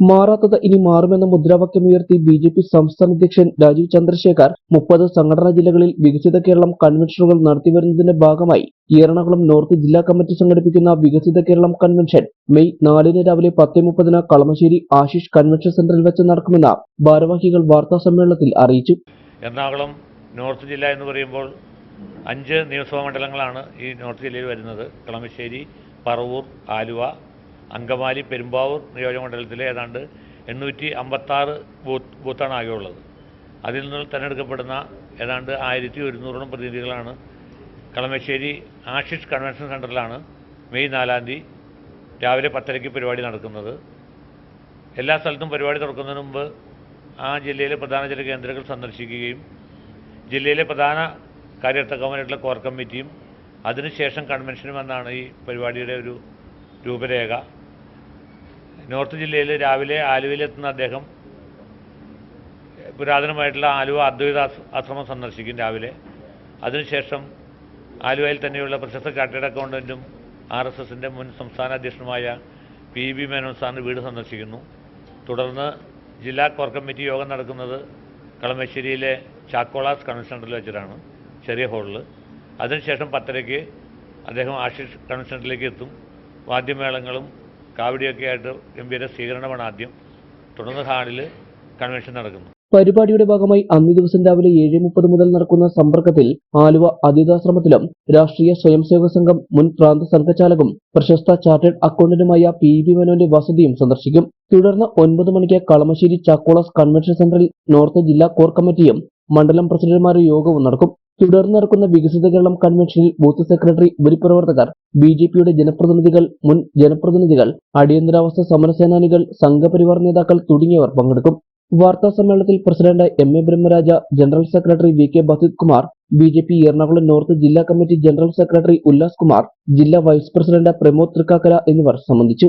മാറാത്തത് ഇനി മാറുമെന്ന മുദ്രാവാക്യമുയർത്തി ബി ജെ പി സംസ്ഥാന അധ്യക്ഷൻ രാജീവ് ചന്ദ്രശേഖർ മുപ്പത് സംഘടനാ ജില്ലകളിൽ വികസിത കേരളം കൺവെൻഷനുകൾ നടത്തിവരുന്നതിന്റെ ഭാഗമായി എറണാകുളം നോർത്ത് ജില്ലാ കമ്മിറ്റി സംഘടിപ്പിക്കുന്ന വികസിത കേരളം കൺവെൻഷൻ മെയ് നാലിന് രാവിലെ പത്ത് മുപ്പതിന് കളമശ്ശേരി ആശിഷ് കൺവെൻഷൻ സെന്ററിൽ വെച്ച് നടക്കുമെന്ന് ഭാരവാഹികൾ വാർത്താ സമ്മേളനത്തിൽ അറിയിച്ചു. എറണാകുളം നോർത്ത് ജില്ല എന്ന് പറയുമ്പോൾ അഞ്ച് നിയമസഭാ മണ്ഡലങ്ങളാണ് ഈ നോർത്ത് ജില്ലയിൽ വരുന്നത്. കളമശ്ശേരി പറവൂർ ആലുവ അങ്കമാലി പെരുമ്പാവൂർ നിയോജക മണ്ഡലത്തിലെ ഏതാണ്ട് എണ്ണൂറ്റി അമ്പത്താറ് ബൂത്ത് ബൂത്താണ് ആകെ ഉള്ളത് അതിൽ നിന്ന് തിരഞ്ഞെടുക്കപ്പെടുന്ന ഏതാണ്ട് ആയിരത്തി ഒരുന്നൂറോളം പ്രതിനിധികളാണ് കളമശ്ശേരി ആഷിഷ് കൺവെൻഷൻ സെന്ററിലാണ് മെയ് നാലാം തീയതി രാവിലെ പത്തരയ്ക്ക് പരിപാടി നടക്കുന്നത്. എല്ലാ സ്ഥലത്തും പരിപാടി തുറക്കുന്നതിന് മുമ്പ് ആ ജില്ലയിലെ പ്രധാന ചില കേന്ദ്രങ്ങൾ സന്ദർശിക്കുകയും ജില്ലയിലെ പ്രധാന കാര്യസ്ഥകമായിട്ടുള്ള കോർ കമ്മിറ്റിയും അതിനുശേഷം കൺവെൻഷനും എന്നാണ് ഈ പരിപാടിയുടെ ഒരു രൂപരേഖ. നോർത്ത് ജില്ലയിൽ രാവിലെ ആലുവയിലെത്തുന്ന അദ്ദേഹം പുരാതനമായിട്ടുള്ള ആലുവ അദ്വൈത ആശ്രമം സന്ദർശിക്കും രാവിലെ. അതിനുശേഷം ആലുവയിൽ തന്നെയുള്ള പ്രശസ്ത ചാർട്ടേഡ് അക്കൗണ്ടന്റും ആർ എസ് എസിന്റെ മുൻ സംസ്ഥാന അധ്യക്ഷനുമായ പി ബി മേനോൻ സാറിന്റെ വീട് സന്ദർശിക്കുന്നു. തുടർന്ന് ജില്ലാ കോർ കമ്മിറ്റി യോഗം നടക്കുന്നത് കളമശ്ശേരിയിലെ ചാക്കോളാസ് കൺവെൻഷൻ സെന്ററിൽ വെച്ചിട്ടാണ് ചെറിയ ഹോളിൽ അതിനുശേഷം പത്തരയ്ക്ക് അദ്ദേഹം ആഷിഷ് കൺവെൻഷൻ സെന്ററിലേക്ക് എത്തും. വാദ്യമേളങ്ങളും കാവടിയൊക്കെ ആയിട്ട് ഗംഭീര സ്വീകരണമാണ് ആദ്യം. തുടർന്ന് ഹാളിൽ കൺവെൻഷൻ നടക്കുന്നു. പരിപാടിയുടെ ഭാഗമായി അന്നേ ദിവസം രാവിലെ ഏഴ് മുപ്പത് മുതൽ നടക്കുന്ന സമ്പർക്കത്തിൽ ആലുവ അതീതാശ്രമത്തിലും രാഷ്ട്രീയ സ്വയംസേവക സംഘം മുൻ പ്രാന്ത സംഘചാലകും പ്രശസ്ത ചാർട്ടേഡ് അക്കൗണ്ടന്റുമായ പി ബി മനോന്റെ വസതിയും സന്ദർശിക്കും. തുടർന്ന് ഒൻപത് മണിക്ക് കളമശ്ശേരി ചാക്കോളസ് കൺവെൻഷൻ സെന്ററിൽ നോർത്ത് ജില്ലാ കോർ കമ്മിറ്റിയും മണ്ഡലം പ്രസിഡന്റുമാരുടെ യോഗവും നടക്കും. തുടർന്ന് നടക്കുന്ന വികസിത കേരളം കൺവെൻഷനിൽ ബൂത്ത് സെക്രട്ടറി ഉപരിപ്രവർത്തകർ ബി ജെ പിയുടെ ജനപ്രതിനിധികൾ മുൻ ജനപ്രതിനിധികൾ അടിയന്തരാവസ്ഥ സമരസേനാനികൾ സംഘപരിവാർ നേതാക്കൾ തുടങ്ങിയവർ പങ്കെടുക്കും. വാർത്താ സമ്മേളനത്തിൽ president M A Brahmaraja general secretary V K Basith Kumar B J P Ernakulam north ജില്ലാ committee general secretary Ullas Kumar ജില്ലാ വൈസ് പ്രസിഡന്റ് പ്രമോദ് തൃക്കാക്കര എന്നിവർ സംബന്ധിച്ചു.